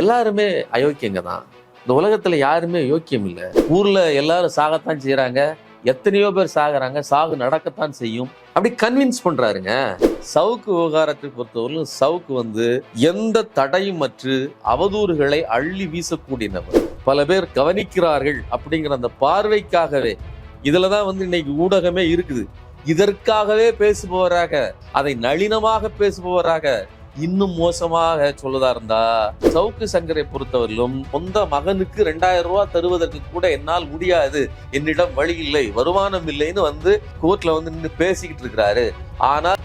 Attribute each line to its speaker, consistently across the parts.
Speaker 1: எல்லாருமே அயோக்கியங்க தான். இந்த உலகத்தில் யாருமே யோக்கியம் இல்லை. ஊரில் எல்லாரும் சாகத்தான் செய்கிறாங்க எத்தனையோ பேர் சாகுறாங்க. சாகு நடக்கத்தான் செய்யும். அப்படி கன்வின்ஸ் பண்றாருங்க. சவுக்கு விவகாரத்தை பொறுத்தவரையிலும் சவுக்கு வந்து எந்த தடையும் மற்று அவதூறுகளை அள்ளி வீசக்கூடியவர் பல பேர் கவனிக்கிறார்கள் அப்படிங்கிற அந்த பார்வைக்காகவே. இதுலதான் வந்து இன்னைக்கு ஊடகமே இருக்குது. இதற்காகவே பேசுபவராக அதை நளினமாக பேசுபவராக இன்னும் மோசமாக சொல்லதா இருந்தா சவுக்கு சங்கரை பொறுத்தவரையிலும் சொந்த மகனுக்கு ரெண்டாயிரம் ரூபாய் தருவதற்கு கூட என்னால் முடியாது. என்னிடம் வழி இல்லை வருமானம் இல்லைன்னு வந்து கோர்ட்ல வந்து நின்று பேசிக்கிட்டு இருக்கிறாரு. ஆனால்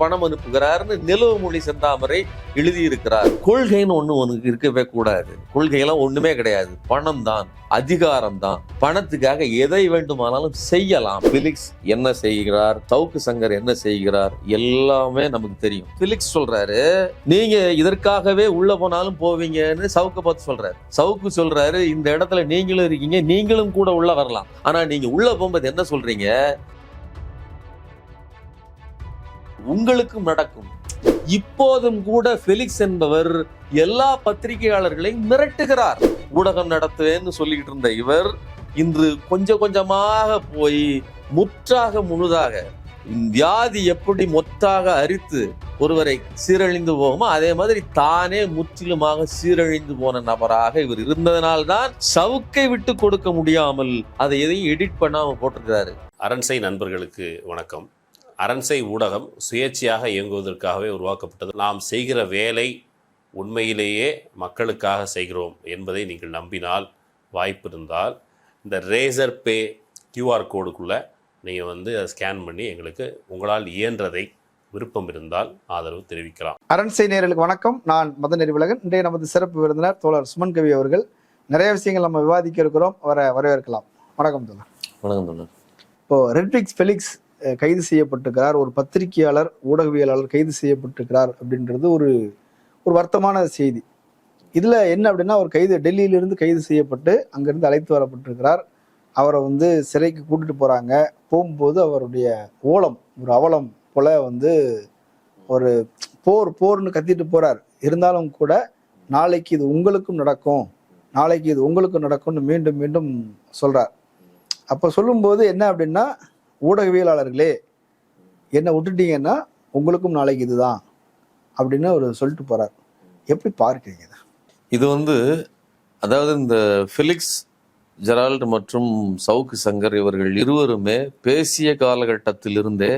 Speaker 1: பணம் அனுப்புகிறார்னு நிலவு மொழி செந்தாமரை எழுதியிருக்கிறார். கொள்கைன்னு ஒன்று உனக்கு இருக்கவே கூடாது. கொள்கையெல்லாம் ஒண்ணுமே கிடையாது. பணம் தான் அதிகாரம் தான் பணத்துக்காக எதை வேண்டுமானாலும் செய்யலாம். பிலிக்ஸ் என்ன செய்கிறார்? சவுக்கு சங்கர் என்ன செய்கிறார்? எல்லாமே நமக்கு தெரியும். பிலிக்ஸ் சொல்றாரு நீங்க இதற்காகவே உள்ள போனாலும் போவீங்கன்னு சவுக்க பார்த்து சொல்றாரு. சவுக்கு சொல்றாரு இந்த இடத்துல நீங்களும் இருக்கீங்க நீங்களும் கூட உள்ள வரலாம். ஆனா நீங்க உள்ள போகும்போது என்ன சொல்றீங்க? உங்களுக்கும் நடக்கும். இப்போதும் கூட ஃபெலிக்ஸ் என்பவர் எல்லா பத்திரிகையாளர்களையும் மிரட்டுகிறார். ஊடகம் நடத்துவேன்னு சொல்லிக்கிட்டு இருந்த இவர் இன்று கொஞ்சம் கொஞ்சமாக போய் முற்றாக முழுதாக வியாதி எப்படி மொத்தாக அரித்து ஒருவரை சீரழிந்து போகுமோ அதே மாதிரி தானே முற்றிலுமாக சீரழிந்து போன நபராக இவர் இருந்ததனால்தான் சவுக்கை விட்டு கொடுக்க முடியாமல் அதை எதையும் எடிட் பண்ணாமல் போட்டிருக்கிறாரு.
Speaker 2: அரண்சை நண்பர்களுக்கு வணக்கம். அரண்சை ஊடகம் சுயேட்சையாக இயங்குவதற்காகவே உருவாக்கப்பட்டது. நாம் செய்கிற வேலை உண்மையிலேயே மக்களுக்காக செய்கிறோம் என்பதை நீங்கள் நம்பினால் வாய்ப்பு இருந்தால் இந்த ரேசர் பே கியூஆர் கோடுக்குள்ளே நீங்கள் வந்து அதை ஸ்கேன் பண்ணி எங்களுக்கு உங்களால் இயன்றதை விருப்பம் இருந்தால் ஆதரவு தெரிவிக்கலாம்.
Speaker 3: அரண்சை நேயர்களுக்கு வணக்கம். நான் மத நெறிவுலகன். இன்றைய நமது சிறப்பு விருந்தினர் தோழர் சுமன் கவி அவர்கள். நிறைய விஷயங்கள் நம்ம விவாதிக்க இருக்கிறோம். அவரை வரவேற்கலாம். வணக்கம் தோழர்.
Speaker 1: வணக்கம் தோழர்.
Speaker 3: இப்போ ரெட்ரிக்ஸ் ஃபெலிக்ஸ் கைது செய்யப்பட்டிருக்கிறார். ஒரு பத்திரிகையாளர் ஊடகவியலாளர் கைது செய்யப்பட்டிருக்கிறார் அப்படின்றது ஒரு ஒரு வருத்தமான செய்தி. இதில் என்ன அப்படின்னா அவர் கைது டெல்லியிலிருந்து கைது செய்யப்பட்டு அங்கிருந்து அழைத்து வரப்பட்டிருக்கிறார். அவரை வந்து சிறைக்கு கூட்டிட்டு போகிறாங்க போகும்போது அவருடைய ஓலம் ஒரு அவலம் போல வந்து ஒரு போர் போர்னு கத்திட்டு போறார். இருந்தாலும் கூட நாளைக்கு இது உங்களுக்கும் நடக்கும். நாளைக்கு இது உங்களுக்கும் நடக்கும்னு மீண்டும் மீண்டும் சொல்றார். அப்போ சொல்லும்போது என்ன அப்படின்னா ஊடகவியலாளர்களே என்ன விட்டுட்டீங்கன்னா உங்களுக்கும் நாளைக்கு இதுதான் அப்படின்னு அவர் சொல்லிட்டு போறார். எப்படி பார்க்குறீங்க இதை?
Speaker 1: இது வந்து அதாவது இந்த ஃபிலிக்ஸ் ஜெரால்டு மற்றும் சவுக்கு சங்கர் இவர்கள் இருவருமே பேசிய காலகட்டத்திலிருந்தே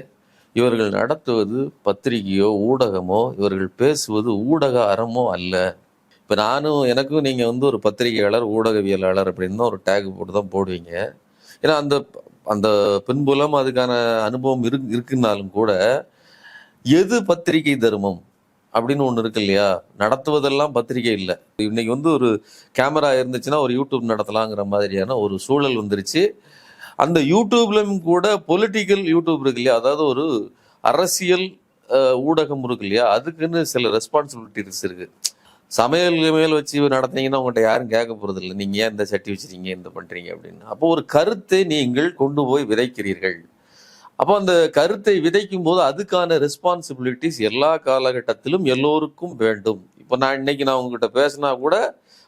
Speaker 1: இவர்கள் நடத்துவது பத்திரிகையோ ஊடகமோ இவர்கள் பேசுவது ஊடக அறமோ அல்ல. இப்போ நானும் எனக்கும் நீங்கள் வந்து ஒரு பத்திரிகையாளர் ஊடகவியலாளர் அப்படின்னு தான் ஒரு டேக் போட்டு தான் போடுவீங்க. ஏன்னா அந்த அந்த பின்புலம் அதுக்கான அனுபவம் இரு இருக்குன்னாலும் கூட எது பத்திரிகை தர்மம் அப்படின்னு ஒன்று இருக்கு இல்லையா? நடத்துவதெல்லாம் பத்திரிகை இல்லை. இன்னைக்கு வந்து ஒரு கேமரா இருந்துச்சுன்னா ஒரு யூடியூப் நடத்தலாங்கிற மாதிரியான ஒரு சூழல் வந்துருச்சு. அந்த யூடியூப்லயும் கூட பொலிட்டிக்கல் யூடியூப் இருக்கு இல்லையா? அதாவது ஒரு அரசியல் ஊடகம் இருக்கு இல்லையா? அதுக்குன்னு சில ரெஸ்பான்சிபிலிட்டிஸ் இருக்குது சமையல் மேல் வச்சு நடத்துனீங்கன்னா உங்கள்கிட்ட யாரும் கேட்க போறது இல்லை நீங்க ஏன் இந்த சட்டி வச்சிருக்கீங்க? இந்த பண்றீங்க அப்படின்னு. அப்போ ஒரு கருத்தை நீங்கள் கொண்டு போய் விதைக்கிறீர்கள். அப்போ அந்த கருத்தை விதைக்கும் போது அதுக்கான ரெஸ்பான்சிபிலிட்டிஸ் எல்லா காலகட்டத்திலும் எல்லோருக்கும் வேண்டும். இப்போ நான் இன்னைக்கு நான் உங்ககிட்ட பேசினா கூட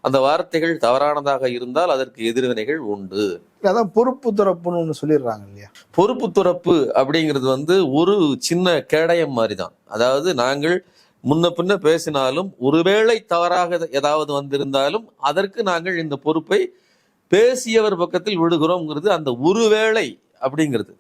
Speaker 1: அந்த வார்த்தைகள் தவறானதாக இருந்தால் அதற்கு எதிர்வினைகள் உண்டு.
Speaker 3: அதான் பொறுப்பு துறப்புன்னு ஒன்று சொல்லிடுறாங்க இல்லையா?
Speaker 1: பொறுப்பு துறப்பு அப்படிங்கிறது வந்து ஒரு சின்ன கேடயம் மாதிரி தான் அதாவது நாங்கள் முன்ன பின்ன பேசினாலும் ஒருவேளை தவறாக ஏதாவது வந்திருந்தாலும் அதற்கு நாங்கள் இந்த பொறுப்பை பேசியவர் பக்கத்தில் விடுகிறோம்ங்கிறது அந்த ஒருவேளை அப்படிங்கிறது.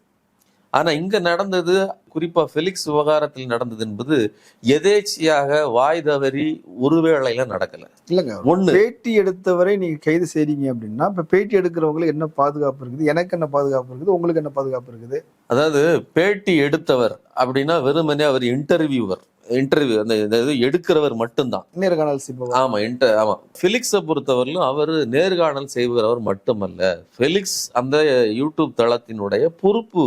Speaker 1: ஆனா இங்க நடந்தது குறிப்பா ஃபெலிக்ஸ் விவகாரத்தில் நடந்தது என்பது எதேச்சியாக வாய் தவறி ஒருவேளையில நடக்கல.
Speaker 3: இல்லைங்க.
Speaker 1: ஒண்ணு.
Speaker 3: பேட்டி எடுத்தவரை நீங்க கைது செய்றீங்க அப்படின்னா இப்ப பேட்டி எடுக்கிறவங்களுக்கு என்ன பாதுகாப்பு இருக்குது? எனக்கு என்ன பாதுகாப்பு இருக்குது? உங்களுக்கு என்ன பாதுகாப்பு இருக்குது?
Speaker 1: அதாவது பேட்டி எடுத்தவர் அப்படின்னா வெறுமனே அவர் இன்டர்வியூவர் இன்டர்வியூ அந்த இது எடுக்கிறவர் மட்டும்தான்.
Speaker 3: நேர்காணல் செய்பவர்.
Speaker 1: ஆமா இன்டர் ஆமா. ஃபெலிக்ஸை பொறுத்தவரையிலும் அவர் நேர்காணல் செய்பவர் மட்டுமல்ல. ஃபெலிக்ஸ் அந்த யூடியூப் தளத்தினுடைய பொறுப்பு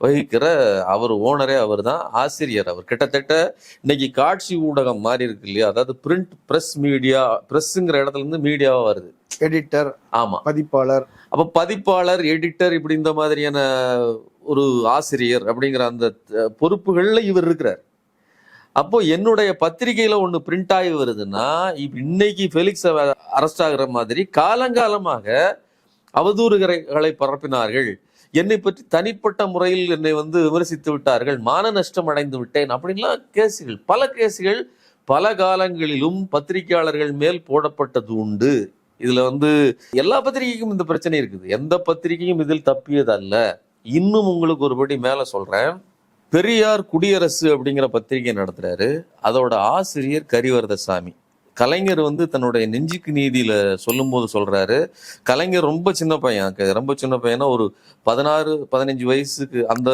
Speaker 1: வகிக்கிற அவர் ஓனரே அவர் தான் ஆசிரியர் அவர். கிட்டத்தட்ட இன்னைக்கு காட்சி ஊடகம் மாறி இருக்கு இல்லையா? அதாவது பிரிண்ட் பிரஸ் மீடியா பிரஸ்ங்கிற இடத்துல இருந்து மீடியாவா வருது.
Speaker 3: எடிட்டர்
Speaker 1: ஆமா.
Speaker 3: பதிப்பாளர்.
Speaker 1: அப்ப பதிப்பாளர் எடிட்டர் இப்படி இந்த மாதிரியான ஒரு ஆசிரியர் அப்படிங்கிற அந்த பொறுப்புகள்ல இவர் இருக்கிறார். அப்போ என்னுடைய பத்திரிகையில ஒன்று பிரிண்ட் ஆகி வருதுன்னா இன்னைக்கு ஃபெலிக்ஸ் அரெஸ்ட் ஆகுற மாதிரி காலங்காலமாக அவதூறுகளை பரப்பினார்கள். என்னை பற்றி தனிப்பட்ட முறையில் என்னை வந்து விமர்சித்து விட்டார்கள். மான நஷ்டம் அடைந்து விட்டேன் அப்படின்லாம் கேசுகள். பல கேசுகள் பல காலங்களிலும் பத்திரிகையாளர்கள் மேல் போடப்பட்டது உண்டு. இதுல வந்து எல்லா பத்திரிகைக்கும் இந்த பிரச்சனை இருக்குது. எந்த பத்திரிகையும் இதில் தப்பியது அல்ல இன்னும் உங்களுக்கு ஒருபடி மேல சொல்றேன். பெரியார் குடியரசு அப்படிங்கிற பத்திரிகை நடத்துறாரு. அதோட ஆசிரியர் கரிவரதசாமி. கலைஞர் வந்து தன்னுடைய நெஞ்சுக்கு நீதியில சொல்லும்போது சொல்றாரு. கலைஞர் ரொம்ப சின்ன பையன். ரொம்ப சின்ன பையனா ஒரு பதினாறு பதினஞ்சு வயசுக்கு அந்த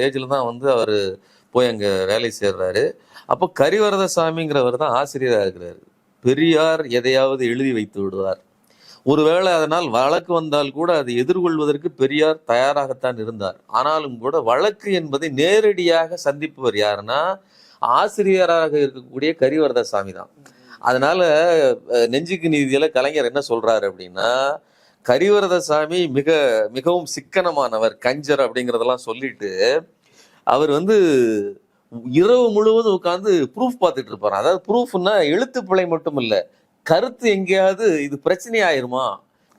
Speaker 1: ஏஜ்ல தான் வந்து அவர் போய் அங்க வேலை சேர்றாரு. அப்போ கரிவரதசாமிங்கிறவர் தான் ஆசிரியராக இருக்கிறாரு. பெரியார் எதையாவது எழுதி வைத்து விடுவார். ஒருவேளை அதனால் வழக்கு வந்தால் கூட அதை எதிர்கொள்வதற்கு பெரியார் தயாராகத்தான் இருந்தார். ஆனாலும் கூட வழக்கு என்பதை நேரடியாக சந்திப்பவர் யாருன்னா ஆசிரியராக இருக்கக்கூடிய கரிவரதசாமி தான். அதனால நெஞ்சுக்கு நீதியில கலைஞர் என்ன சொல்றாரு அப்படின்னா கரிவரதசாமி மிக மிகவும் சிக்கனமானவர் கஞ்சர் அப்படிங்கிறதெல்லாம் சொல்லிட்டு அவர் வந்து இரவு முழுவதும் உட்காந்து ப்ரூஃப் பார்த்துட்டு இருப்பார் அதாவது ப்ரூஃப்னா எழுத்து பிழை மட்டும் இல்லை கருத்து எங்கேயாவது இது பிரச்சனை ஆயிருமா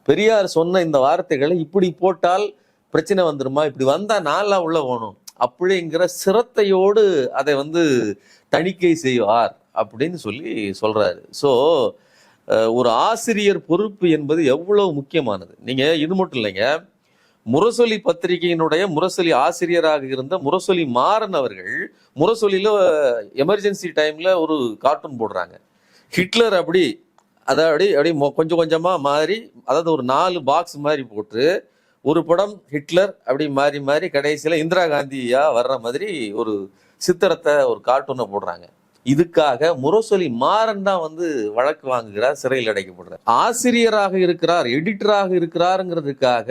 Speaker 1: பெரியார் சொன்ன இந்த வார்த்தைகளை இப்படி போட்டால் பிரச்சனை வந்துருமா? இப்படி வந்தா நாளா உள்ள போகணும். அப்படிங்கிற சிரத்தையோடு அதை வந்து தணிக்கை செய்வார் அப்படின்னு சொல்லி சொல்றாரு. ஸோ ஒரு ஆசிரியர் பொறுப்பு என்பது எவ்வளவு முக்கியமானது? நீங்க இது மட்டும் இல்லைங்க. முரசொலி பத்திரிகையினுடைய முரசொலி ஆசிரியராக இருந்த முரசொலி மாறன் அவர்கள் முரசொலியில எமர்ஜென்சி டைம்ல ஒரு கார்ட்டூன் போடுறாங்க. ஹிட்லர் அப்படி அதை அப்படி அப்படி மொ- கொஞ்சம் கொஞ்சமாக மாறி அதாவது ஒரு நாலு பாக்ஸ் மாதிரி போட்டு ஒரு படம் ஹிட்லர் அப்படி மாறி மாறி கடைசியில் இந்திரா காந்தியா வர்ற மாதிரி ஒரு சித்திரத்தை ஒரு கார்ட்டூனை போடுறாங்க. இதுக்காக முரசொலி மாறன் தான் வந்து வழக்கு வாங்குகிறார் சிறையில் அடைக்கப்படுறார். ஆசிரியராக இருக்கிறார் எடிட்டராக இருக்கிறாருங்கிறதுக்காக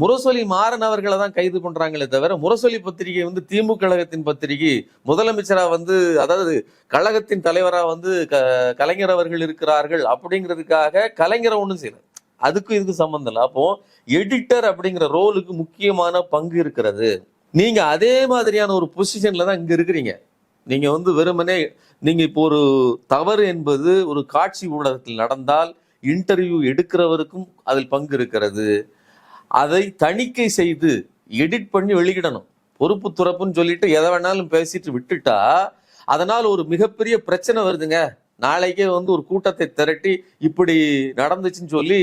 Speaker 1: முரசொலி மாறன் அவர்களை தான் கைது பண்றாங்களே தவிர முரசொலி பத்திரிகை வந்து திமுக கழகத்தின் பத்திரிகை முதலமைச்சரா வந்து அதாவது கழகத்தின் தலைவரா வந்து க- கலைஞர் அவர்கள் இருக்கிறார்கள் அப்படிங்கிறதுக்காக கலைஞரை ஒன்றும் செய்யல. அதுக்கும் இதுக்கு சம்பந்தம் இல்லை. அப்போ எடிட்டர் அப்படிங்கிற ரோலுக்கு முக்கியமான பங்கு இருக்கிறது. நீங்க அதே மாதிரியான ஒரு பொசிஷன்ல தான் இங்க இருக்கிறீங்க. நீங்க வந்து வெறுமனே நீங்க இப்போ ஒரு தவறு என்பது ஒரு காட்சி ஊடகத்தில் நடந்தால் இன்டர்வியூ எடுக்கிறவருக்கும் அதில் பங்கு இருக்கிறது. அதை தணிக்கை செய்து எடிட் பண்ணி வெளியிடணும். பொறுப்பு துறப்புன்னு சொல்லிட்டு எதை வேணாலும் பேசிட்டு விட்டுட்டா அதனால் ஒரு மிகப்பெரிய பிரச்சனை வருதுங்க. நாளைக்கே வந்து ஒரு கூட்டத்தை திரட்டி இப்படி நடந்துச்சுன்னு சொல்லி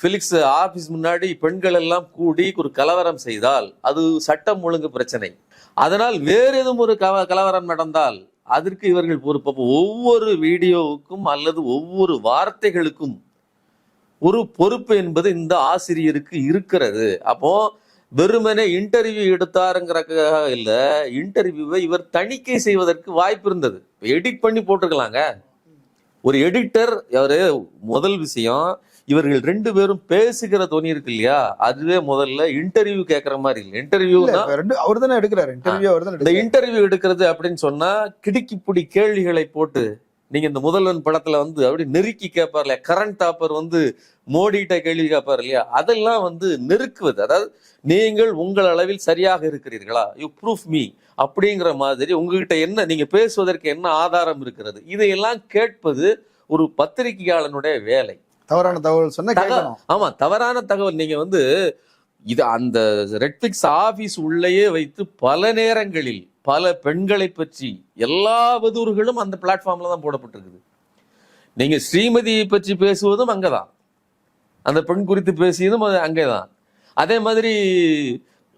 Speaker 1: ஃபிலிக்ஸ் ஆஃபீஸ் முன்னாடி பெண்கள் எல்லாம் கூடி ஒரு கலவரம் செய்தால் அது சட்டம் ஒழுங்கு பிரச்சனை. அதனால் வேறு எதுவும் ஒரு கவ கலவரம் நடந்தால் அதற்கு இவர்கள் பொறுப்பு. ஒவ்வொரு வீடியோவுக்கும் அல்லது ஒவ்வொரு வார்த்தைகளுக்கும் ஒரு பொறுப்பு என்பது இந்த ஆசிரியருக்கு இருக்கிறது. அப்போ வெறுமனே இன்டர்வியூ எடுத்தாருங்கிறதுக்காக இல்ல இன்டர்வியூவை இவர் தணிக்கை செய்வதற்கு வாய்ப்பு இருந்தது. எடிட் பண்ணி போட்டிருக்கலாங்க. ஒரு எடிட்டர் அவரு முதல் விஷயம் இவர்கள் ரெண்டு பேரும் பேசுகிற துணி இருக்கு இல்லையா? அதுவே முதல்ல இன்டர்வியூ கேட்கற மாதிரி இல்லை.
Speaker 3: ரெண்டு அவர் தானே எடுக்கிறாரு. இன்டர்வியூ அவர் தானே
Speaker 1: இந்த இன்டர்வியூ எடுக்கிறது அப்படின்னு சொன்னா கிடுக்கிப்புடி கேள்விகளை போட்டு நீங்க இந்த முதல்வன் படத்துல வந்து அப்படி நெருக்கி கேட்பார் இல்லையா? கரண்ட் டாப்பர் வந்து மோடிட்ட கேள்வி கேட்பார் இல்லையா? அதெல்லாம் வந்து நெருக்குவது. அதாவது நீங்கள் உங்கள் அளவில் சரியாக இருக்கிறீர்களா? யூ ப்ரூஃப் மீ அப்படிங்கிற மாதிரி உங்ககிட்ட என்ன நீங்க பேசுவதற்கு என்ன ஆதாரம் இருக்கிறது? இதையெல்லாம் கேட்பது ஒரு பத்திரிகையாளனுடைய வேலை.
Speaker 3: தவறான தகவல் சொன்னா
Speaker 1: ஆமா தவறான தகவல். நீங்க வந்து இது அந்த ரெட்பிக்ஸ் ஆபீஸ் உள்ளேயே வைத்து பல நேரங்களில் பல பெண்களை பற்றி எல்லா அவதூறுகளும் அந்த பிளாட்ஃபார்மில் தான் போடப்பட்டிருக்குது. நீங்கள் ஸ்ரீமதியை பற்றி பேசுவதும் அங்கே தான் அந்த பெண் குறித்து பேசியதும் அது அங்கே தான் அதே மாதிரி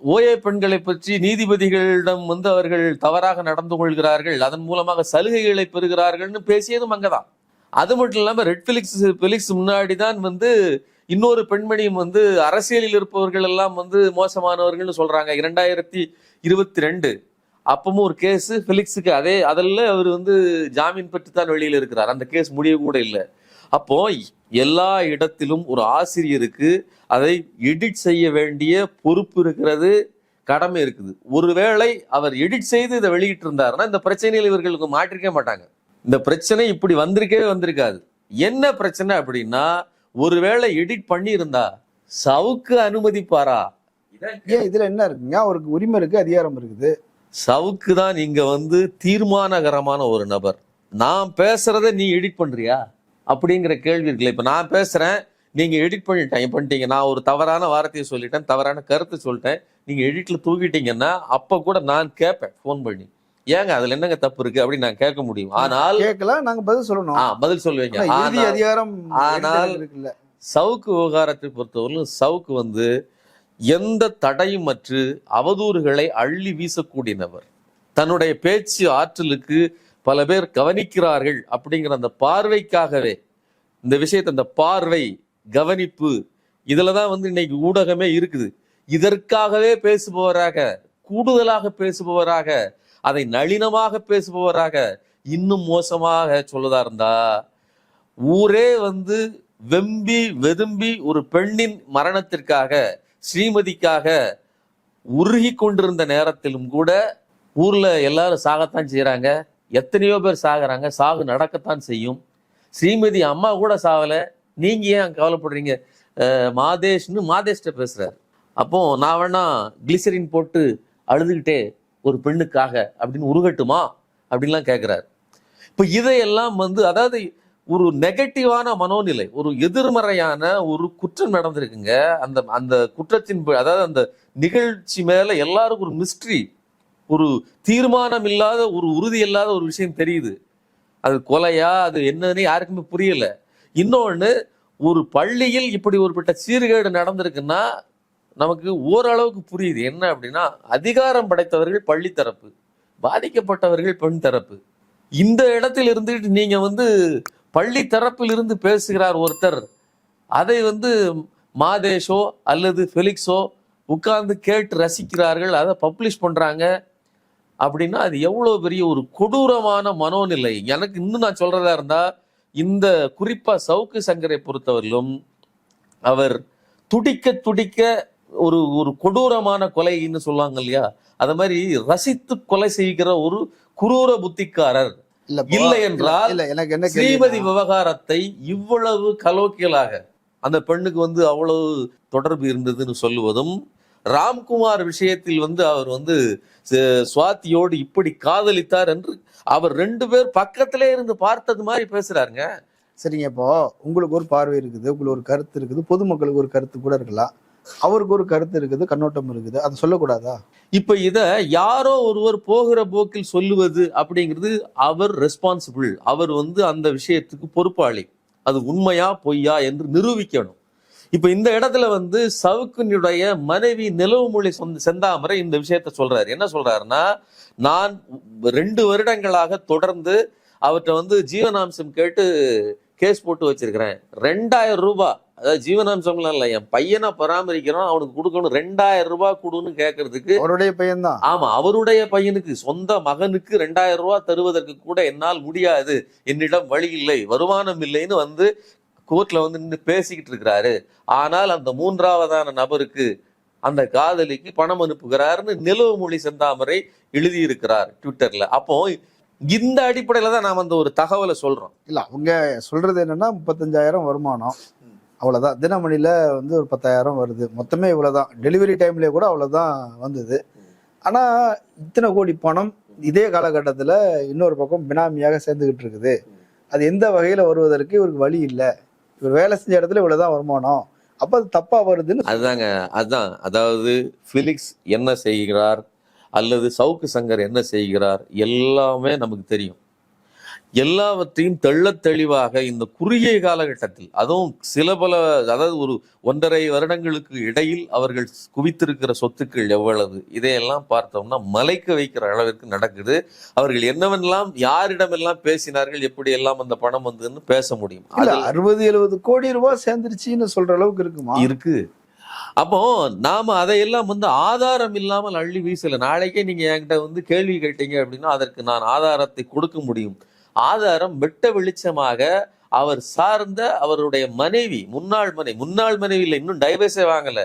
Speaker 1: ஓஏ பெண்களை பற்றி நீதிபதிகளிடம் வந்து அவர்கள் தவறாக நடந்து கொள்கிறார்கள் அதன் மூலமாக சலுகைகளை பெறுகிறார்கள்னு பேசியதும் அங்கே தான் அது மட்டும் இல்லாமல் ரெட் ஃபிலிக்ஸ் ஃபிலிக்ஸ் முன்னாடி தான் வந்து இன்னொரு பெண்மணியும் வந்து அரசியலில் இருப்பவர்கள் எல்லாம் வந்து மோசமானவர்கள்னு சொல்கிறாங்க இரண்டாயிரத்தி இருபத்தி ரெண்டு அப்பவும் ஒரு கேஸ் ஃபிலிக்ஸுக்கு அதே அதில் அவர் வந்து ஜாமீன் பெற்று தான் வெளியில் இருக்கிறார். அந்த கேஸ் முடிய கூட இல்லை. அப்போ எல்லா இடத்திலும் ஒரு ஆசிரியருக்கு அதை எடிட் செய்ய வேண்டிய பொறுப்பு இருக்கிறது கடமை இருக்குது. ஒருவேளை அவர் எடிட் செய்து இதை வெளியிட்டு இருந்தாருன்னா இந்த பிரச்சனையில் இவர்களுக்கு மாற்றிருக்க மாட்டாங்க. இந்த பிரச்சனை இப்படி வந்திருக்கவே வந்திருக்காது. என்ன பிரச்சனை அப்படின்னா ஒருவேளை எடிட் பண்ணியிருந்தா சவுக்கு அனுமதிப்பாரா?
Speaker 3: ஏன் இதுல என்ன இருக்குங்க அவருக்கு உரிமை இருக்கு அதிகாரம் இருக்குது?
Speaker 1: சவுக்கு தான் இங்க வந்து தீர்மானகரமான ஒரு நபர். நான் பேசுறத நீ எடிட் பண்றியா? அப்படிங்கிற கேள்வி இருக்குல்ல. இப்ப நான் பேசுறேன் நீங்க எடிட் பண்ணிட்டேன் பண்ணிட்டீங்க. நான் ஒரு தவறான வார்த்தையை சொல்லிட்டேன் தவறான கருத்து சொல்லிட்டேன். நீங்க எடிட்ல தூக்கிட்டீங்கன்னா அப்ப கூட நான் கேட்பேன். ஃபோன் பண்ணி. ஏங்க அதுல என்னங்க தப்பு இருக்கு? அப்படின்னு நான் கேட்க முடியும். ஆனால்
Speaker 3: கேட்கல நாங்க பதில் சொல்லணும்.
Speaker 1: பதில் சொல்லுவீங்க.
Speaker 3: அதிகாரம்
Speaker 1: ஆனால் சவுக்கு விவகாரத்தை பொறுத்தவரையிலும் சவுக்கு வந்து எந்த தடையுமற்று அவதூறுகளை அள்ளி வீசக்கூடியவர். தன்னுடைய பேச்சு ஆற்றலுக்கு பல பேர் கவனிக்கிறார்கள் அப்படிங்கிற அந்த பார்வைக்காகவே இந்த விஷயத்தை அந்த பார்வை கவனிப்பு இதில் தான் வந்து இன்னைக்கு ஊடகமே இருக்குது. இதற்காகவே பேசுபவராக கூடுதலாக பேசுபவராக அதை நளினமாக பேசுபவராக இன்னும் மோசமாக சொல்லதா இருந்தா ஊரே வந்து வெம்பி வெதும்பி ஒரு பெண்ணின் மரணத்திற்காக ஸ்ரீமதிக்காக உருகி கொண்டிருந்த நேரத்திலும் கூட ஊர்ல எல்லாரும் சாகத்தான் செய்யறாங்க எத்தனையோ பேர் சாகுறாங்க. சாகு நடக்கத்தான் செய்யும். ஸ்ரீமதி அம்மா கூட சாகலை. நீங்க ஏன் கவலைப்படுறீங்க? மாதேஷ்னு மாதேஷ்ட பேசுறாரு. அப்போ நான் வேணா கிளிசரின் போட்டு அழுதுகிட்டே ஒரு பெண்ணுக்காக அப்படின்னு உருகட்டுமா? அப்படின்லாம் கேட்குறாரு இப்போ இதையெல்லாம் வந்து அதாவது ஒரு நெகட்டிவான மனோநிலை ஒரு எதிர்மறையான ஒரு குற்றம் நடந்திருக்குங்க. அந்த அந்த குற்றத்தின் அதாவது அந்த நிகழ்ச்சி மேல எல்லாருக்கும் ஒரு மிஸ்ட்ரி ஒரு தீர்மானம் இல்லாத ஒரு உறுதி இல்லாத ஒரு விஷயம் தெரியுது. அது கொலையா அது என்னன்னு யாருக்குமே புரியல. இன்னொன்னு ஒரு பள்ளியில் இப்படி ஒருபட்ட சீர்கேடு நடந்திருக்குன்னா நமக்கு ஓரளவுக்கு புரியுது. என்ன அப்படின்னா அதிகாரம் படைத்தவர்கள் பள்ளி தரப்பு பாதிக்கப்பட்டவர்கள் பெண் தரப்பு. இந்த இடத்தில் இருந்துட்டு நீங்க வந்து பள்ளி தரப்பில் இருந்து பேசுகிறார் ஒருத்தர். அதை வந்து மாதேஷோ அல்லது ஃபெலிக்ஸோ உட்கார்ந்து கேட்டு ரசிக்கிறார்கள். அதை பப்ளிஷ் பண்ணுறாங்க அப்படின்னா அது எவ்வளோ பெரிய ஒரு கொடூரமான மனோநிலை. எனக்கு இன்னும் நான் சொல்கிறதா இருந்தால் இந்த குறிப்பாக சவுக்கு சங்கரை பொறுத்தவரையிலும் அவர் துடிக்க துடிக்க ஒரு ஒரு கொடூரமான கொலைன்னு சொல்லுவாங்க இல்லையா? அதை மாதிரி ரசித்து கொலை செய்கிற ஒரு குரூர புத்திக்காரர்.
Speaker 3: இல்ல
Speaker 1: என்றால்
Speaker 3: இல்ல எனக்கு என்ன
Speaker 1: ஸ்ரீமதி விவகாரத்தை இவ்வளவு கலோக்கியலாக அந்த பெண்ணுக்கு வந்து அவ்வளவு தொடர்பு இருந்ததுன்னு சொல்லுவதும் ராம்குமார் விஷயத்தில் வந்து அவர் வந்து ச- சுவாதியோடு இப்படி காதலித்தார் என்று அவர் ரெண்டு பேர் பக்கத்திலே இருந்து பார்த்தது மாதிரி பேசுறாருங்க.
Speaker 3: சரிங்க இப்போ உங்களுக்கு ஒரு பார்வை இருக்குது உங்களுக்கு ஒரு கருத்து இருக்குது பொதுமக்களுக்கு ஒரு கருத்து கூட இருக்கலாம். அவருக்கு ஒரு கருத்து இருக்குது கண்ணோட்டம் இருக்குது. அதை சொல்லக்கூடாதா?
Speaker 1: இப்ப இத யாரோ ஒருவர் போகிற போக்கில் சொல்லுவது அப்படிங்கிறது அவர் ரெஸ்பான்சிபிள் அவர் வந்து அந்த விஷயத்துக்கு பொறுப்பாளி. அது உண்மையா பொய்யா என்று நிரூபிக்கணும். இப்ப இந்த இடத்துல வந்து சவுக்குனுடைய மனைவி நிலவு மொழி செந்தாமரை இந்த விஷயத்த சொல்றாரு. என்ன சொல்றாருன்னா நான் ரெண்டு வருடங்களாக தொடர்ந்து அவர்கிட்ட வந்து ஜீவனாம்சம் கேட்டு கேஸ் போட்டு வச்சிருக்கிறேன். ரெண்டாயிரம் ரூபாய் அதாவது ஜீவனாம்சம்லாம் இல்லை. என் பையனை பராமரிக்கிறோம் அவனுக்கு கொடுக்கணும். ரெண்டாயிரம் ரூபாய் கொடுன்னு கேட்கறதுக்கு
Speaker 3: அவருடைய பையன்தான்.
Speaker 1: ஆமா அவருடைய பையனுக்கு சொந்த மகனுக்கு ரெண்டாயிரம் ரூபாய் தருவதற்கு கூட என்னால் முடியாது. என்னிடம் வழி இல்லை வருமானம் இல்லைன்னு வந்து கோர்ட்ல வந்து நின்று பேசிக்கிட்டு இருக்கிறாரு. ஆனால் அந்த மூன்றாவதான நபருக்கு அந்த காதலிக்கு பணம் அனுப்புகிறாருன்னு நிலவு மொழி செந்தாமரை எழுதியிருக்கிறார் ட்விட்டர்ல அப்போ இந்த அடிப்படையில தான் நாம் அந்த ஒரு தகவலை சொல்றோம்.
Speaker 3: இல்ல அவங்க சொல்றது என்னன்னா முப்பத்தஞ்சாயிரம் வருமானம். அவ்வளவுதான். தினமணியில வந்து ஒரு பத்தாயிரம் வருது. மொத்தமே இவ்வளவுதான். டெலிவரி டைம்லயே கூட அவ்வளவுதான் வந்தது. ஆனா இத்தனை கோடி பணம் இதே காலகட்டத்துல இன்னொரு பக்கம் பினாமியாக சேர்ந்துகிட்டு இருக்குது. அது எந்த வகையில வருவதற்கு இவருக்கு வழி இல்லை. இவர் வேலை செஞ்ச இடத்துல இவ்வளவுதான் வருமானம். அப்ப அது தப்பா வருதுன்னு
Speaker 1: அதுதாங்க அதுதான் அதாவது ஃபிலிக்ஸ் என்ன செய்கிறார்? அல்லது சவுக்கு சங்கர் என்ன செய்கிறார்? எல்லாமே நமக்கு தெரியும். எல்லாவற்றையும் தெள்ளத் தெளிவாக இந்த குறுகிய காலகட்டத்தில் அதுவும் சில பல அதாவது ஒரு ஒன்றரை வருடங்களுக்கு இடையில் அவர்கள் குவித்திருக்கிற சொத்துக்கள் எவ்வளவு? இதையெல்லாம் பார்த்தோம்னா மலைக்க வைக்கிற அளவிற்கு நடக்குது. அவர்கள் என்னவெல்லாம் யாரிடமெல்லாம் பேசினார்கள் எப்படி எல்லாம் அந்த பணம் வந்ததுன்னு பேச முடியும்.
Speaker 3: அறுபது எழுபது கோடி ரூபாய் சேர்ந்துருச்சுன்னு சொல்ற அளவுக்கு இருக்குமா?
Speaker 1: இருக்கு. அப்போ நாம அதையெல்லாம் வந்து ஆதாரம் இல்லாமல் அள்ளி வீசல. நாளைக்கே நீங்க என்கிட்ட வந்து கேள்வி கேட்டீங்க அப்படின்னா அதற்கு நான் ஆதாரத்தை கொடுக்க முடியும். ஆதாரம் வெட்ட வெளிச்சமாக அவர் சார்ந்த அவருடைய மனைவி முன்னாள் மனைவி முன்னாள் மனைவி இல்லை இன்னும் டைவர்ஸே வாங்கல.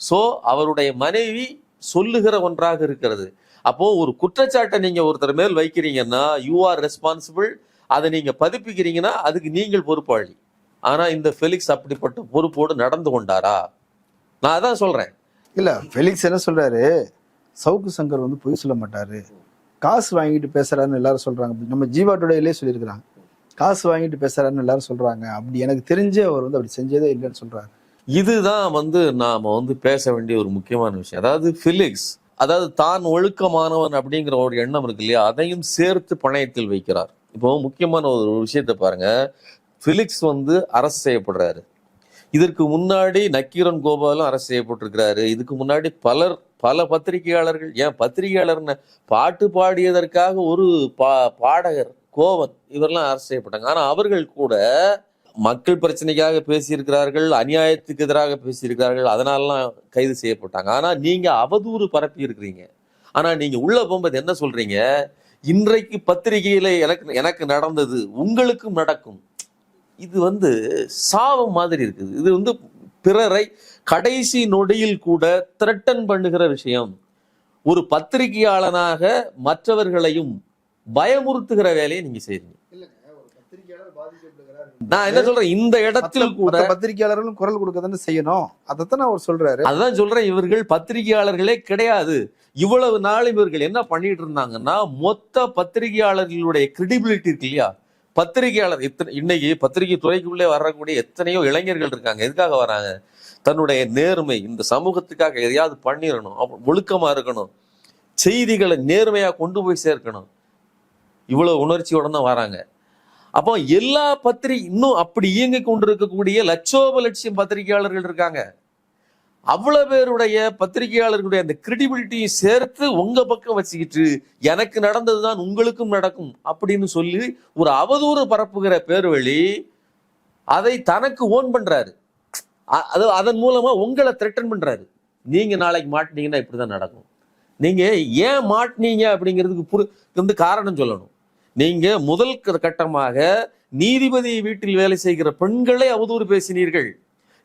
Speaker 1: சோ அவருடைய மனைவி சொல்லுகிற ஒன்றாக இருக்கிறது. அப்போ ஒரு குற்றச்சாட்டை நீங்க ஒருத்தர் மேல் வைக்கிறீங்கன்னா யூ ஆர் ரெஸ்பான்சிபிள் அதை நீங்க பதிப்பிக்கிறீங்கன்னா அதுக்கு நீங்கள் பொறுப்பாளி. ஆனா இந்த ஃபெலிக்ஸ் அப்படிப்பட்ட பொறுப்போடு நடந்து கொண்டாரா? நான் அதான் சொல்றேன்.
Speaker 3: இல்ல ஃபெலிக்ஸ் என்ன சொல்றாரு? சவுக்கு சங்கர் வந்து பொய் சொல்ல மாட்டாரு. காசு வாங்கிட்டு பேசுறாருன்னு எல்லாரும் சொல்றாங்க. நம்ம ஜீவா டுடேலே சொல்லியிருக்கிறாங்க. காசு வாங்கிட்டு பேசுறாருன்னு எல்லாரும் சொல்றாங்க. அப்படி எனக்கு தெரிஞ்சே அவர் வந்து அப்படி செஞ்சதே இல்லைன்னு சொல்றாரு.
Speaker 1: இதுதான் வந்து நாம வந்து பேச வேண்டிய ஒரு முக்கியமான விஷயம். அதாவது பிலிக்ஸ் அதாவது தான் ஒழுக்கமானவன் அப்படிங்கிற ஒரு எண்ணம் இருக்கு இல்லையா? அதையும் சேர்த்து பணயத்தில் வைக்கிறார். இப்போ முக்கியமான ஒரு விஷயத்தை பாருங்க. பிலிக்ஸ் வந்து அரசு செய்யப்படுறாரு. இதற்கு முன்னாடி நக்கீரன் கோபாலும் அரசு செய்யப்பட்டிருக்கிறாரு. இதுக்கு முன்னாடி பலர் பல பத்திரிகையாளர்கள் ஏன் பத்திரிகையாளர்னு பாட்டு பாடியதற்காக ஒரு பா பாடகர் கோவன் இவரெல்லாம் அரசு செய்யப்பட்டாங்க. ஆனால் அவர்கள் கூட மக்கள் பிரச்சனைக்காக பேசியிருக்கிறார்கள் அநியாயத்துக்கு எதிராக பேசியிருக்கிறார்கள் அதனாலலாம் கைது செய்யப்பட்டாங்க. ஆனால் நீங்கள் அவதூறு பரப்பி இருக்கிறீங்க. ஆனால் நீங்கள் உள்ளே போகும்போது என்ன சொல்கிறீங்க இன்றைக்கு பத்திரிகையில் எனக்கு எனக்கு நடந்தது உங்களுக்கும் நடக்கும். இது வந்து சாபம் மாதிரி இருக்குது. இது வந்து பிறரை கடைசி நொடியில் கூட த்ரெட்டன் பண்ணுகிற விஷயம். ஒரு பத்திரிகையாளனாக மற்றவர்களையும் பயமுறுத்துகிற வேலையை நீங்க செய்றீங்க. நான் என்ன சொல்றேன்? இந்த இடத்தில் கூட
Speaker 3: பத்திரிகையாளர்களும் குரல் கொடுக்க தானே செய்யணும். அதைத்தான் அவர் சொல்றாரு.
Speaker 1: அதான் சொல்றேன் இவர்கள் பத்திரிகையாளர்களே கிடையாது. இவ்வளவு நாள் இவர்கள் என்ன பண்ணிட்டு இருந்தாங்கன்னா மொத்த பத்திரிகையாளர்களுடைய கிரெடிபிலிட்டி இருக்கு இல்லையா? பத்திரிகையாளர் இத்தனை இன்னைக்கு பத்திரிகை துறைக்குள்ளே வரக்கூடிய எத்தனையோ இளைஞர்கள் இருக்காங்க. எதுக்காக வராங்க? தன்னுடைய நேர்மை இந்த சமூகத்துக்காக எதையாவது பண்ணிடணும் அப்ப ஒழுக்கமா இருக்கணும் செய்திகளை நேர்மையா கொண்டு போய் சேர்க்கணும். இவ்வளவு உணர்ச்சியோட தான் வராங்க. அப்போ எல்லா பத்திரிகை இன்னும் அப்படி இயங்கி கொண்டிருக்கக்கூடிய லட்சோப லட்சம் பத்திரிகையாளர்கள் இருக்காங்க. அவ்வளவு பேருடைய பத்திரிகையாளர்களுடைய அந்த கிரெடிபிலிட்டியை சேர்த்து உங்க பக்கம் வச்சுக்கிட்டு எனக்கு நடந்ததுதான் உங்களுக்கும் நடக்கும் அப்படின்னு சொல்லி ஒரு அவதூறு பரப்புகிற பேர்வழி அதை தனக்கு ஓன் பண்றாரு. அது அதன் மூலமா உங்களை த்ரெட்டன் பண்றாரு. நீங்க நாளைக்கு மாட்டினீங்கன்னா இப்படிதான் நடக்கும். நீங்க ஏன் மாட்டினீங்க அப்படிங்கிறதுக்கு புரு வந்து காரணம் சொல்லணும். நீங்க முதல் கட்டமாக நீதிபதி வீட்டில் வேலை செய்கிற பெண்களை அவதூறு பேசினீர்கள்.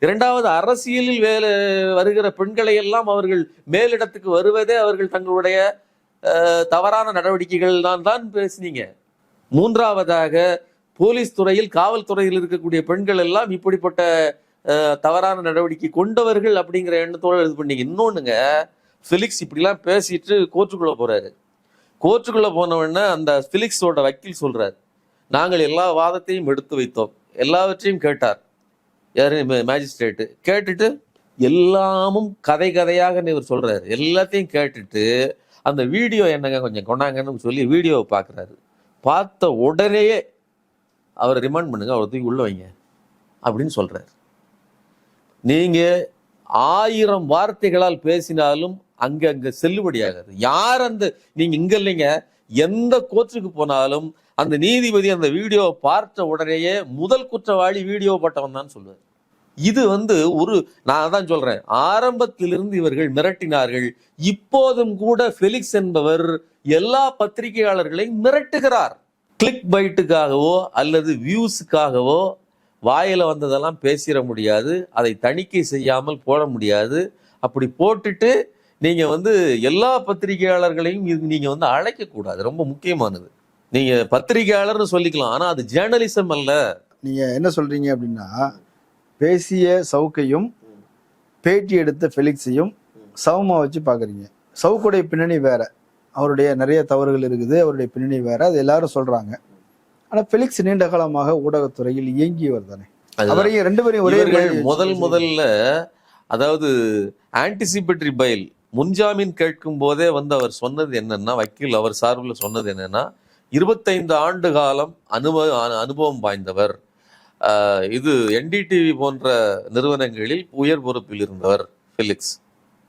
Speaker 1: இரண்டாவது அரசியலில் வேலை வருகிற பெண்களை எல்லாம் அவர்கள் மேலிடத்துக்கு வருவதே அவர்கள் தங்களுடைய தவறான நடவடிக்கைகள் தான் தான் பேசினீங்க. மூன்றாவதாக போலீஸ் துறையில் காவல்துறையில் இருக்கக்கூடிய பெண்கள் எல்லாம் இப்படிப்பட்ட தவறான நடவடிக்கை கொண்டவர்கள் அப்படிங்கிற எண்ணத்தோடு இது பண்ணீங்க. இன்னொன்னுங்க ஃபிலிக்ஸ் இப்படிலாம் பேசிட்டு கோர்ட்டுக்குள்ள போறாரு. கோர்ட்டுக்குள்ள போனவொடனே அந்த ஃபிலிக்ஸோட வக்கீல் சொல்றாரு. நாங்கள் எல்லா வாதத்தையும் எடுத்து வைத்தோம். எல்லாவற்றையும் கேட்டார். யாரு? மேஜிஸ்ட்ரேட்டு கேட்டுட்டு எல்லாமும் கதை கதையாக இவர் சொல்கிறாரு எல்லாத்தையும் கேட்டுட்டு அந்த வீடியோ என்னங்க கொஞ்சம் கொண்டாங்கன்னு சொல்லி வீடியோவை பார்க்குறாரு பார்த்த உடனேயே அவர் ரிமாண்ட் பண்ணுங்க அவரை தூக்கி உள்ள வைங்க அப்படின்னு சொல்கிறார் நீங்கள் ஆயிரம் வார்த்தைகளால் பேசினாலும் அங்கே அங்கே செல்லுபடியாகாது. யார் அந்த நீங்கள் இங்கே இல்லைங்க எந்த கோர்ட்டுக்கு போனாலும் அந்த நீதிபதி அந்த வீடியோவை பார்த்த உடனேயே முதல் குற்றவாளி வீடியோ பட்டவன் தான் சொல்லுவார் இது வந்து ஒரு நான் தான் சொல்றேன் ஆரம்பத்திலிருந்து இவர்கள் மிரட்டினார்கள் இப்போதும் கூட ஃபெலிக்ஸ் என்பவர் எல்லா பத்திரிகையாளர்களையும் மிரட்டுகிறார். கிளிக் பைட்டுக்காகவோ அல்லது வியூஸுக்காகவோ வாயில வந்ததெல்லாம் பேசிட முடியாது அதை தணிக்கை செய்யாமல் போட முடியாது. அப்படி போட்டுட்டு நீங்க வந்து எல்லா பத்திரிகையாளர்களையும் இது நீங்க வந்து அழைக்க கூடாது. ரொம்ப முக்கியமானது. நீங்க பத்திரிகையாளர்னு சொல்லிக்கலாம். ஆனா அது ஜேர்னலிசம் அல்ல.
Speaker 3: நீங்க என்ன சொல்றீங்க அப்படின்னா பேசிய சவுக்கையும் பேட்டி எடுத்த ஃபெலிக்ஸையும் சமமா வச்சு பாக்குறீங்க. சவுக்குடைய பின்னணி வேற. அவருடைய நிறைய தவறுகள் இருக்குது. அவருடைய பின்னணி வேற. அது எல்லாரும் சொல்றாங்க. ஆனா ஃபெலிக்ஸ் நீண்ட காலமாக ஊடகத்துறையில் இயங்கியவர் தானே. அவரையும் ரெண்டு பேரையும் ஒரே
Speaker 1: முதல் முதல்ல அதாவது ஆன்டிசிபேட்டரி பைல் முன்ஜாமீன் கேட்கும் போதே வந்து அவர் சொன்னது என்னன்னா வக்கீல் அவர் சார்பில் சொன்னது என்னன்னா இருபத்தைந்து ஆண்டு காலம் அனுப அனு- அனுபவம் வாய்ந்தவர். இது என்டிடிவி போன்ற நிறுவனங்களில் உயர் பொறுப்பில் இருந்தவர் ஃபிலிக்ஸ்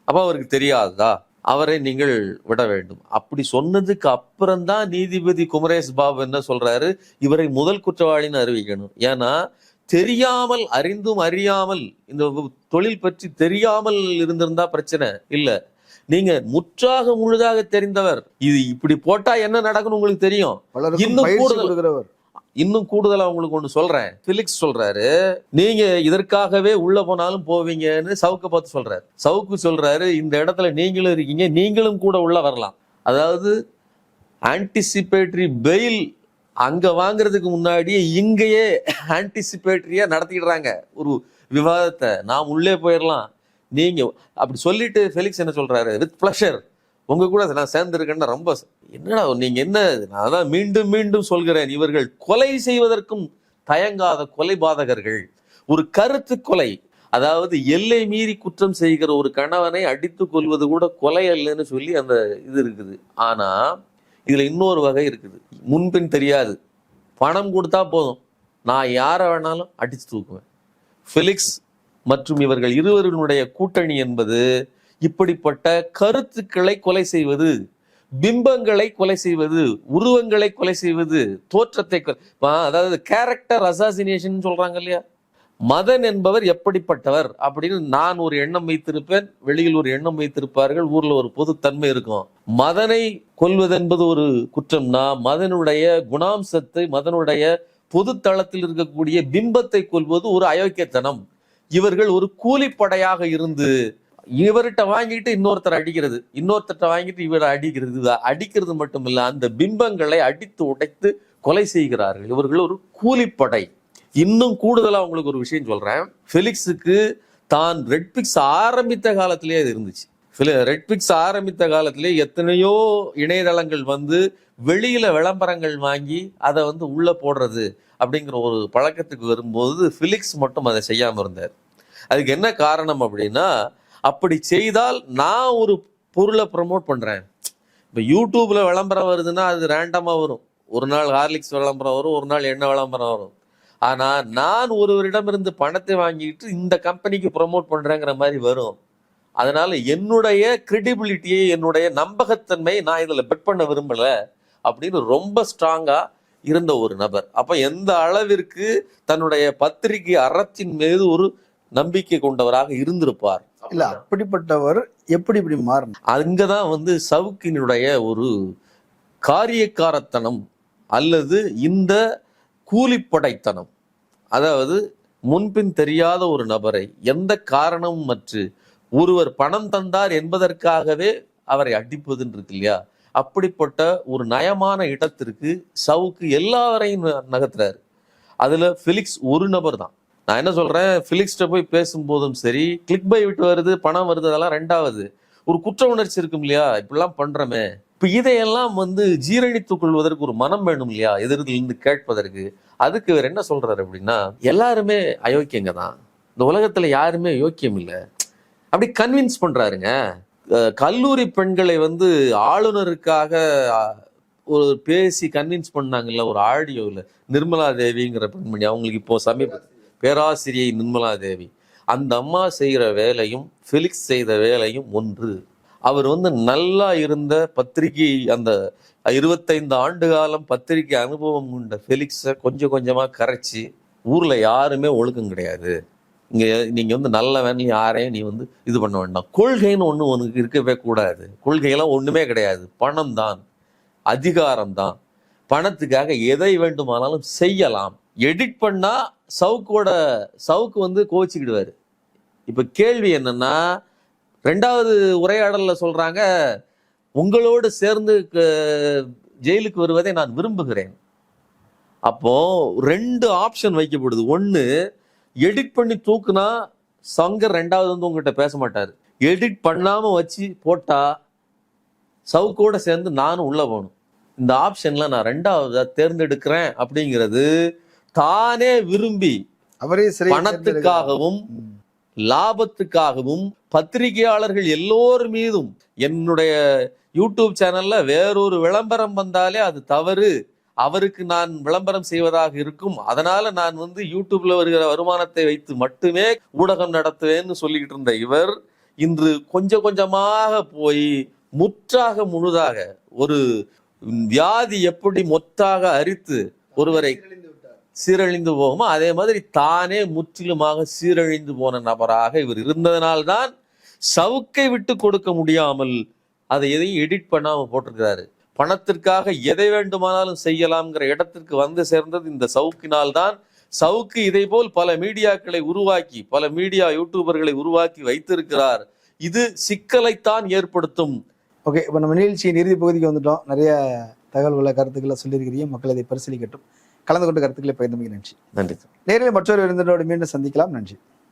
Speaker 1: அப்போ அவருக்கு தெரியாதா அவரை நீங்கள் விட வேண்டும். அப்படி சொன்னதுக்கு அப்புறம்தான் நீதிபதி குமரேஷ் பாபு என்ன சொல்றாரு? இவரை முதல் குற்றவாளின்னு அறிவிக்கணும். ஏன்னா தெரியாமல் அறிந்தும் அறியாமல் இந்த தொழில் பற்றி தெரியாமல் இருந்திருந்தா பிரச்சனை. இல்லை நீங்க முற்றாக முழுதாக தெரிந்தவர். இது இப்படி போட்டா என்ன நடக்கும்னு உங்களுக்கு தெரியும். இன்னும் கூடுதல்
Speaker 3: கொடுக்கிறவர்.
Speaker 1: இன்னும் கூடுதலா உங்களுக்கு ஒண்ணு சொல்றேன். பிலிக்ஸ் சொல்றாரு நீங்க இதற்காகவே உள்ள போனாலும் போவீங்கன்னு சவுக்க பார்த்து சொல்றாரு. சவுக்கு சொல்றாரு இந்த இடத்துல நீங்களும் இருக்கீங்க நீங்களும் கூட உள்ள வரலாம். அதாவது ஆன்டிசிபேட்டரி பெயில் அங்க வாங்குறதுக்கு முன்னாடியே இங்கேயே ஆன்டிசிபேட்டரியா நடத்திடுறாங்க. ஒரு விவாதத்தை. நாம் உள்ளே போயிடலாம். நீங்கள் அப்படி சொல்லிட்டு ஃபெலிக்ஸ் என்ன சொல்கிறாரு வித் ப்ளஷர் உங்க கூட நான் சேர்ந்துருக்கேன்னா ரொம்ப என்னடா நீங்கள் என்ன நான் தான் மீண்டும் மீண்டும் சொல்கிறேன். இவர்கள் கொலை செய்வதற்கும் தயங்காத கொலை பாதகர்கள். ஒரு கருத்து கொலை அதாவது எல்லை மீறி குற்றம் செய்கிற ஒரு கணவனை அடித்து கொள்வது கூட கொலை அல்லன்னு சொல்லி அந்த இது இருக்குது. ஆனால் இதில் இன்னொரு வகை இருக்குது. முன்பின் தெரியாது. பணம் கொடுத்தா போதும். நான் யாரை வேணாலும் அடித்து தூக்குவேன். ஃபெலிக்ஸ் மற்றும் இவர்கள் இருவரினுடைய கூட்டணி என்பது இப்படிப்பட்ட கருத்துக்களை கொலை செய்வது பிம்பங்களை கொலை செய்வது உருவங்களை கொலை செய்வது தோற்றத்தை அதாவது கேரக்டர் அசாசினேஷன் சொல்றாங்க இல்லையா? மதன் என்பவர் எப்படிப்பட்டவர் அப்படின்னு நான் ஒரு எண்ணம் வைத்திருப்பேன் வெளியில் ஒரு எண்ணம் வைத்திருப்பார்கள் ஊர்ல ஒரு பொதுத்தன்மை இருக்கும். மதனை கொல்வதென்பது ஒரு குற்றம்னா மதனுடைய குணாம்சத்தை மதனுடைய பொது தளத்தில் இருக்கக்கூடிய பிம்பத்தை கொள்வது ஒரு அயோக்கியத்தனம். இவர்கள் ஒரு கூலிப்படையாக இருந்து இவர்கிட்ட வாங்கிட்டு இன்னொருத்தர் அடிக்கிறது இன்னொருத்தர்கிட்ட வாங்கிட்டு இவரை அடிக்கிறது அடிக்கிறது அடிக்கிறது இல்லை அந்த பிம்பங்களை அடித்து உடைத்து கொலை செய்கிறார்கள். இவர்கள் ஒரு கூலிப்படை. இன்னும் கூடுதலாக அவங்களுக்கு ஒரு விஷயம் சொல்றேன். ஃபெலிக்ஸுக்கு தான் ரெட் பிக்ஸ் ஆரம்பித்த காலத்திலேயே அது இருந்துச்சு. ரெட்பிக்ஸ் ஆரம்பித்த காலத்திலே எத்தனையோ இணையதளங்கள் வந்து வெளியில விளம்பரங்கள் வாங்கி அதை வந்து உள்ள போடுறது அப்படிங்கிற ஒரு பழக்கத்துக்கு வரும்போது ஃபிலிக்ஸ் மட்டும் அதை செய்யாமல் இருந்தார். அதுக்கு என்ன காரணம் அப்படின்னா அப்படி செய்தால் நான் ஒரு பொருளை ப்ரமோட் பண்றேன். இப்போ யூடியூப்ல விளம்பரம் வருதுன்னா அது ரேண்டமாக வரும். ஒரு நாள் ஹார்லிக்ஸ் விளம்பரம் வரும் ஒரு நாள் எண்ணெய் விளம்பரம் வரும். ஆனால் நான் ஒருவரிடமிருந்து பணத்தை வாங்கிட்டு இந்த கம்பெனிக்கு ப்ரமோட் பண்ணுறேங்கிற மாதிரி வரும். அதனால என்னுடைய கிரெடிபிலிட்டியை என்னுடைய நம்பகத்தன்மை நான் இதுல பெட் பண்ண விரும்பல அப்படின்னு ரொம்ப ஸ்ட்ராங்கா இருந்த ஒரு நபர். அப்ப எந்த அளவிற்கு தன்னுடைய பத்திரிகை அறத்தின் மீது ஒரு நம்பிக்கை கொண்டவராக இருந்திருப்பார்?
Speaker 3: இல்ல அப்படிப்பட்டவர் எப்படி இப்படி மாறணும்
Speaker 1: அங்கதான் வந்து சவுக்கினுடைய ஒரு காரியக்காரத்தனம் அல்லது இந்த கூலிப்படைத்தனம். அதாவது முன்பின் தெரியாத ஒரு நபரை எந்த காரணமும் மற்று ஒருவர் பணம் தந்தார் என்பதற்காகவே அவரை அடிப்பதுன்னு இருக்கு இல்லையா அப்படிப்பட்ட ஒரு நயமான இடத்திற்கு சவுக்கு எல்லாரையும் ந- நகர்த்துறாரு. அதுல ஃபிலிக்ஸ் ஒரு நபர் தான். நான் என்ன சொல்றேன்? ஃபிலிக்ஸ்கிட்ட போய் பேசும்போதும் சரி கிளிக் பை விட்டு வருது பணம் வருது அதெல்லாம் ரெண்டாவது. ஒரு குற்ற உணர்ச்சி இருக்கும் இல்லையா? இப்படிலாம் பண்ணுறோமே இப்போ இதையெல்லாம் வந்து ஜீரணித்துக் கொள்வதற்கு ஒரு மனம் வேணும் இல்லையா? எதிர்த்துல இருந்து கேட்பதற்கு. அதுக்கு இவர் என்ன சொல்றாரு அப்படின்னா எல்லாருமே அயோக்கியங்க தான். இந்த உலகத்துல யாருமே யோக்கியம் இல்லை. அப்படி கன்வின்ஸ் பண்றாருங்க. கல்லூரி பெண்களை வந்து ஆளுநருக்காக ஒரு பேசி கன்வின்ஸ் பண்ணாங்கல்ல ஒரு ஆடியோவில் நிர்மலா தேவிங்கிற பெண்மணி அவங்களுக்கு இப்போ சமீப பேராசிரியை நிர்மலா தேவி. அந்த அம்மா செய்கிற வேலையும் ஃபிலிக்ஸ் செய்த வேலையும் ஒன்று. அவர் வந்து நல்லா இருந்த பத்திரிகை அந்த இருபத்தைந்து ஆண்டு காலம் பத்திரிகை அனுபவம் கொண்ட ஃபெலிக்ஸை கொஞ்சம் கொஞ்சமாக கரைச்சி ஊரில் யாருமே ஒழுக்கம் கிடையாது. இங்கே நீங்கள் வந்து நல்ல வேணும் யாரையும் நீ வந்து இது பண்ண வேண்டாம். கொள்கைன்னு ஒன்று உனக்கு இருக்கவே கூடாது. கொள்கையெல்லாம் ஒன்றுமே கிடையாது. பணம் தான். அதிகாரம் தான். பணத்துக்காக எதை வேண்டுமானாலும் செய்யலாம். எடிட் பண்ணால் சவுக்கோட சவுக்கு வந்து கோச்சிக்கிடுவார் இப்போ கேள்வி என்னென்னா ரெண்டாவது உரையாடலில் சொல்கிறாங்க உங்களோடு சேர்ந்து க- ஜெயிலுக்கு வருவதை நான் விரும்புகிறேன். அப்போ ரெண்டு ஆப்ஷன் வைக்கப்படுது. ஒன்று எடிட் பண்ணி தூக்குனா சங்கர் ரெண்டாவது வந்து உங்ககிட்ட பேச மாட்டாரு எடிட் பண்ணாம வச்சு போட்டா சவுக்கோட சேர்ந்து நானும் உள்ள போகணும். இந்த ஆப்ஷன்ல நான் ரெண்டாவதா தேர்ந்தெடுக்கிறேன் அப்படிங்கிறது தானே விரும்பி
Speaker 3: அவரே
Speaker 1: பணத்துக்காகவும். லாபத்துக்காகவும் பத்திரிகையாளர்கள் எல்லோர் மீதும் என்னுடைய யூடியூப் சேனல்ல வேறொரு விளம்பரம் வந்தாலே அது தவறு. அவருக்கு நான் விளம்பரம் செய்வதாக இருக்கும். அதனால நான் வந்து யூடியூப்ல வருகிற வருமானத்தை வைத்து மட்டுமே ஊடகம் நடத்துவேன்னு சொல்லிக்கிட்டு இருந்த இவர் இன்று கொஞ்சம் கொஞ்சமாக போய் முற்றாக முழுதாக ஒரு வியாதி எப்படி மொத்தாக அரித்து ஒருவரை சீரழிந்து போகுமோ அதே மாதிரி தானே முற்றிலுமாக சீரழிந்து போன நபராக இவர் இருந்ததனால்தான் சவுக்கை விட்டு கொடுக்க முடியாமல் அதை எதையும் எடிட் பண்ணாமல் போட்டிருக்கிறாரு. பணத்திற்காக எதை வேண்டுமானாலும் செய்யலாம்ங்கிற இடத்திற்கு வந்து சேர்ந்தது இந்த சவுக்கினால் தான் சவுக்கு இதை போல் பல மீடியாக்களை உருவாக்கி பல மீடியா யூடியூபர்களை உருவாக்கி வைத்திருக்கிறார். இது சிக்கலைத்தான் ஏற்படுத்தும்.
Speaker 3: ஓகே இப்போ நம்ம நிகழ்ச்சியின் இறுதி பகுதிக்கு வந்துட்டோம். நிறைய தகவல்களை கருத்துக்களை சொல்லியிருக்கிறீங்க. மக்கள் இதை பரிசீலிக்கட்டும். கலந்து கொண்டு கருத்துக்களை பகிர்ந்தமைக்கு நன்றி.
Speaker 1: நன்றி
Speaker 3: நேரில் மற்றொரு விருந்தினரோடு மீண்டும் சந்திக்கலாம். நன்றி.